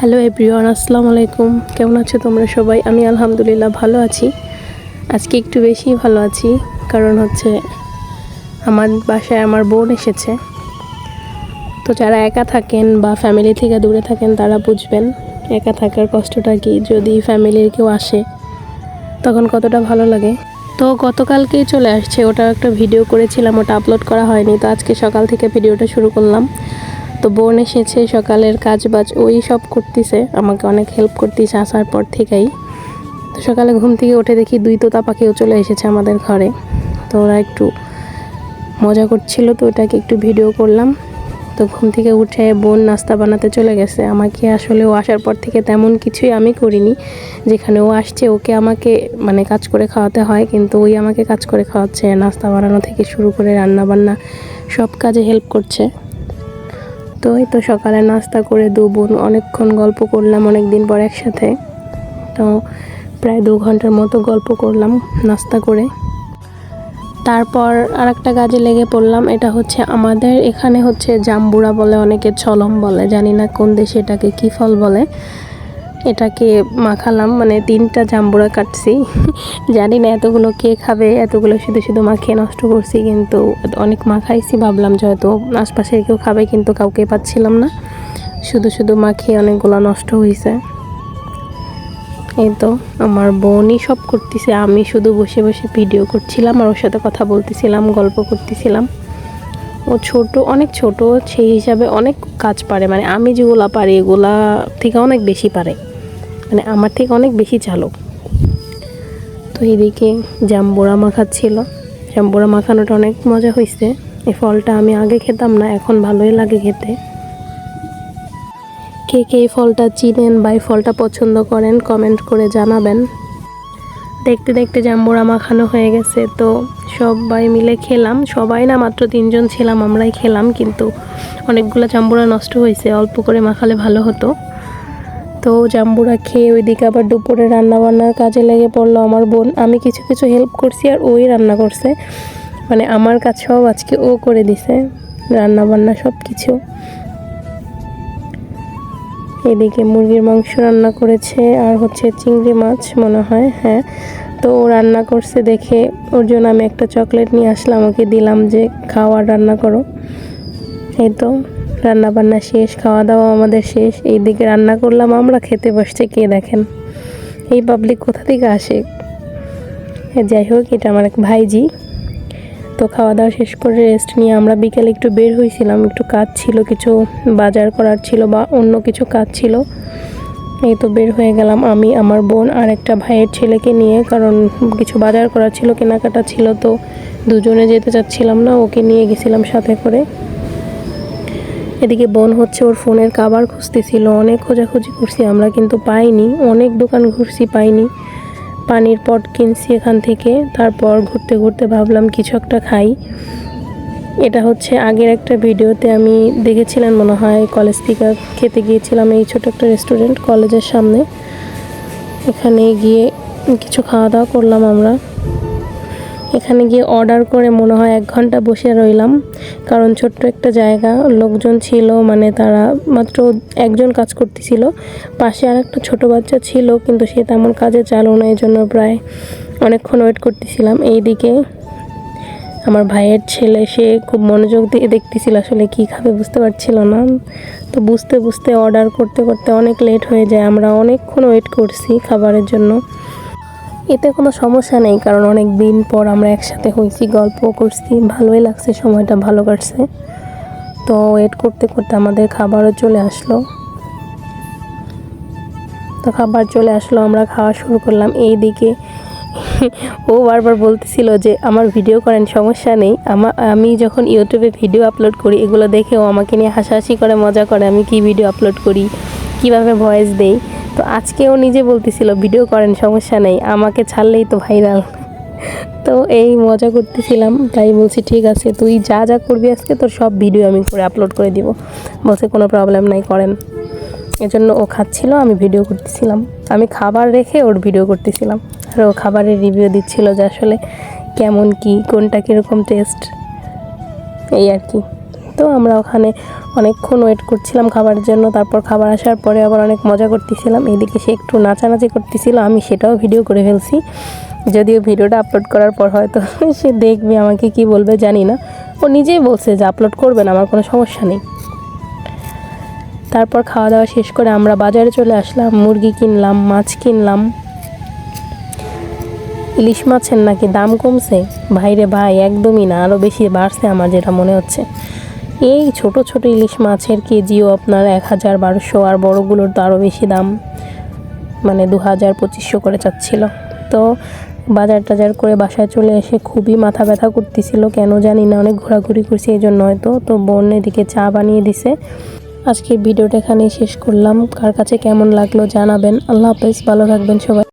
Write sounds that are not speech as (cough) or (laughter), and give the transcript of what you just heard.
Hello everyone, আসসালামু আলাইকুম। কেমন আছো তোমরা সবাই? আমি আলহামদুলিল্লাহ ভালো আছি। আজকে একটু বেশি ভালো আছি, কারণ হচ্ছে আমার বাসায় আমার বোন এসেছে। তো যারা একা থাকেন বা ফ্যামিলি থেকে দূরে থাকেন, তারা বুঝবেন একা থাকার কষ্টটা কি। যদি ফ্যামিলির কেউ আসে, তখন কতটা ভালো লাগে। তো গতকালকেই চলে আসছে ওটা একটা ভিডিও করেছিলাম, ওটা আপলোড করা হয়নি। তো আজকে সকাল থেকে ভিডিওটা শুরু করলাম। তো বোন এসেছে, সকালের কাজ বাজ ওই সব করতেছে। আমাকে অনেক হেল্প করতেছে আসার পর থেকেই। তো সকালে ঘুম থেকে উঠে দেখি দুই তোতা পাখিও চলে এসেছে আমাদের ঘরে। তো ওরা একটু মজা করছিল তো ওটাকে একটু ভিডিও করলাম। তো ঘুম থেকে উঠে বোন নাস্তা বানাতে চলে গেছে। আমাকে আসলে ও আসার পর থেকে তেমন কিছুই আমি করিনি। যেখানে ও আসছে, ওকে আমাকে মানে কাজ করে খাওয়াতে হয়, কিন্তু ওই আমাকে কাজ করে খাওয়াচ্ছে, নাস্তা বানানো থেকে শুরু করে রান্না বান্না সব কাজে হেল্প করছে। তো এই তো সকালে নাস্তা করে দু বোন অনেকক্ষণ গল্প করলাম অনেক দিন পর একসাথে। তো প্রায় দু ঘণ্টার মতো গল্প করলাম, নাস্তা করে। তারপর আর একটা কাজে লেগে পড়লাম, এটা হচ্ছে আমাদের এখানে হচ্ছে জাম্বুরা বলে, অনেকে ছলম বলে, জানি না কোন দেশে এটাকে কী ফল বলে। এটাকে মাখালাম মানে তিনটা জাম্বুরা কাটছি। জানি না এতগুলো কে খাবে, এতগুলো শুধু শুধু মাখিয়ে নষ্ট করছি, কিন্তু অনেক মাখাইছি, ভাবলাম যে হয়তো আশপাশে কেউ খাবে, কিন্তু কাউকে পাচ্ছিলাম না। শুধু শুধু মাখিয়ে অনেকগুলো নষ্ট হয়েছে এই তো আমার বোনই সব করতেছে, আমি শুধু বসে বসে ভিডিও করছিলাম আর ওর সাথে কথা বলতেছিলাম, গল্প করতেছিলাম। ও ছোট, অনেক ছোট, সেই হিসাবে অনেক কাজ পারে মানে আমি যেগুলা পারি, এগুলা থেকে অনেক বেশি পারে। মানে আমার থেকে অনেক বেশি চালক। তো এদিকে জাম্বুরা মাখাচ্ছিল জাম্বুরা মাখানোটা অনেক মজা হয়েছে। এই ফলটা আমি আগে খেতাম না, এখন ভালোই লাগে খেতে। কে কে এই ফলটা চিনেন বা এই ফলটা পছন্দ করেন কমেন্ট করে জানাবেন। দেখতে দেখতে জাম্বুরা মাখানো হয়ে গেছে, তো সবাই মিলে খেলাম। সবাই না, মাত্র তিনজন ছিলাম, আমরাই খেলাম, কিন্তু অনেকগুলো জাম্বুরা নষ্ট হয়েছে। অল্প করে মাখালে ভালো হতো। তো জাম্বুরা খেয়ে ওইদিকে আবার দুপুরে রান্না বান্নার কাজে লেগে পড়ল আমার বোন। আমি কিছু কিছু হেল্প করছি আর ওই রান্না করছে। মানে আমার কাছেও আজকে ও করে দিছে রান্না বান্না সব কিছু এদিকে মুরগির মাংস রান্না করেছে আর হচ্ছে চিংড়ি মাছ মনে হয় হ্যাঁ। তো ও রান্না করছে দেখে ওর জন্য আমি একটা চকলেট নিয়ে আসলাম, ওকে দিলাম যে খাওয়া রান্না করো। এই তো। রান্না বান্না শেষ খাওয়া দাওয়া আমাদের শেষ। এই দিকে রান্না করলাম, আমরা খেতে বসছে, কে দেখেন? এই পাবলিক কোথা থেকে আসে? যাই হোক, এটা আমার এক ভাইজি। তো খাওয়া দাওয়া শেষ করে রেস্ট নিয়ে আমরা বিকেলে একটু বের হয়েছিলাম, একটু কাজ ছিল, কিছু বাজার করার ছিল বা অন্য কিছু কাজ ছিল। এই তো বের হয়ে গেলাম আমি, আমার বোন আর একটা ভাইয়ের ছেলেকে নিয়ে, কারণ কিছু বাজার করার ছিল, কেনাকাটা ছিল, তো দুজনে যেতে চাচ্ছিলাম না, ওকে নিয়ে গেছিলাম সাথে করে। এদিকে বোন হচ্ছে ওর ফোনের কাবার খুঁজতেছিল, অনেক খোঁজাখুঁজি করছি, আমরা কিন্তু পাইনি, অনেক দোকান ঘুরছি, পাইনি। পানির পট কিনছি এখান থেকে, তারপর ঘুরতে ঘুরতে ভাবলাম কিছু একটা খাই। এটা হচ্ছে আগের একটা ভিডিওতে আমি দেখেছিলাম, মনে হয় কলেজ থেকে খেতে গিয়েছিলাম এই ছোট একটা রেস্টুরেন্ট কলেজের সামনে। এখানে গিয়ে কিছু খাওয়া দাওয়া করলাম আমরা। এখানে গিয়ে অর্ডার করে মনে হয় এক ঘণ্টা বসে রইলাম। কারণ ছোট্ট একটা জায়গা, লোকজন ছিল মানে তারা মাত্র একজন কাজ করতেছিল। পাশে আর একটা ছোটো বাচ্চা ছিল, কিন্তু সে তেমন কাজে চালু না এই জন্য প্রায় অনেকক্ষণ ওয়েট করতেছিলাম। এইদিকে আমার ভাইয়ের ছেলে, সে খুব মনোযোগ দিয়ে দেখতেছিল আসলে কি খাবে, বুঝতে পারছিল না। তো বুঝতে বুঝতে অর্ডার করতে করতে অনেক লেট হয়ে যায়। আমরা অনেকক্ষণ ওয়েট করছি খাবারের জন্য। এতে কোনো সমস্যা নেই, কারণ অনেক দিন পর আমরা একসাথে হয়েছি, গল্প করছি, ভালোই লাগছে, সময়টা ভালো কাটছে। তো ওয়েট করতে করতে আমাদের খাবারও চলে আসলো। তো খাবার চলে আসলো, আমরা খাওয়া শুরু করলাম। এই দিকে ও বারবার বলতেছিল যে, আমার ভিডিও করেন, সমস্যা নেই। আমা, আমি যখন ইউটিউবে ভিডিও আপলোড করি, এগুলো দেখে ও আমাকে নিয়ে হাসাহাসি করে, মজা করে, আমি কি ভিডিও আপলোড করি, কীভাবে ভয়েস দেই? তো আজকে ও নিজে বলতেছিল, ভিডিও করেন, সমস্যা নেই, আমাকে ছাড়লেই তো ভাইরাল তো এই মজা করতেছিলাম, তাই বলছি, ঠিক আছে, তুই যা যা করবি আজকে, তোর সব ভিডিও আমি করে আপলোড করে দিব। বলছে, কোনো প্রবলেম নাই, করেন। এজন্য ও খাচ্ছিল, আমি ভিডিও করতেছিলাম। আমি খাবার রেখে ওর ভিডিও করতেছিলাম। আর ও খাবারের রিভিউ দিচ্ছিল যে আসলে কেমন কি, কোনটা কীরকম টেস্ট এই আর কি। তো আমরা ওখানে অনেকক্ষণ ওয়েট করছিলাম খাবারের জন্য। তারপর খাবার আসার পরে আবার অনেক মজা করতেছিলাম। এদিকে সে একটু নাচানাচি করতেছিল, আমি সেটাও ভিডিও করে ফেলছি। যদিও ভিডিওটা আপলোড করার পর হয়তো (laughs) সে দেখবে আমাকে কি বলবে, জানি না। ও নিজেই বলছে যে আপলোড করবেন আমার কোনো সমস্যা নেই। তারপর খাওয়া দাওয়া শেষ করে আমরা বাজারে চলে আসলাম, মুরগি কিনলাম, মাছ কিনলাম। ইলিশ মাছের নাকি দাম কমছে? ভাইরে ভাই, একদমই না আরও বেশি বাড়ছে আমার যেটা মনে হচ্ছে। এই ছোট ছোট ইলিশ মাছের কেজিও আপনার এক হাজার বারোশো, আর বড়গুলোর তো আরও বেশি দাম। মানে দু হাজার পঁচিশশো করে চাচ্ছিল। তো বাজার টাজার করে বাসায় চলে এসে খুবই মাথা ব্যথা করতেছিল, কেন জানি না, অনেক ঘোরাঘুরি করছি এই জন্য হয়তো। তো বোন এদিকে চা বানিয়ে দিছে। আজকের ভিডিওটা এখানেই শেষ করলাম। কার কাছে কেমন লাগল জানাবেন। আল্লাহ হাফেজ, ভালো থাকবেন সবাই।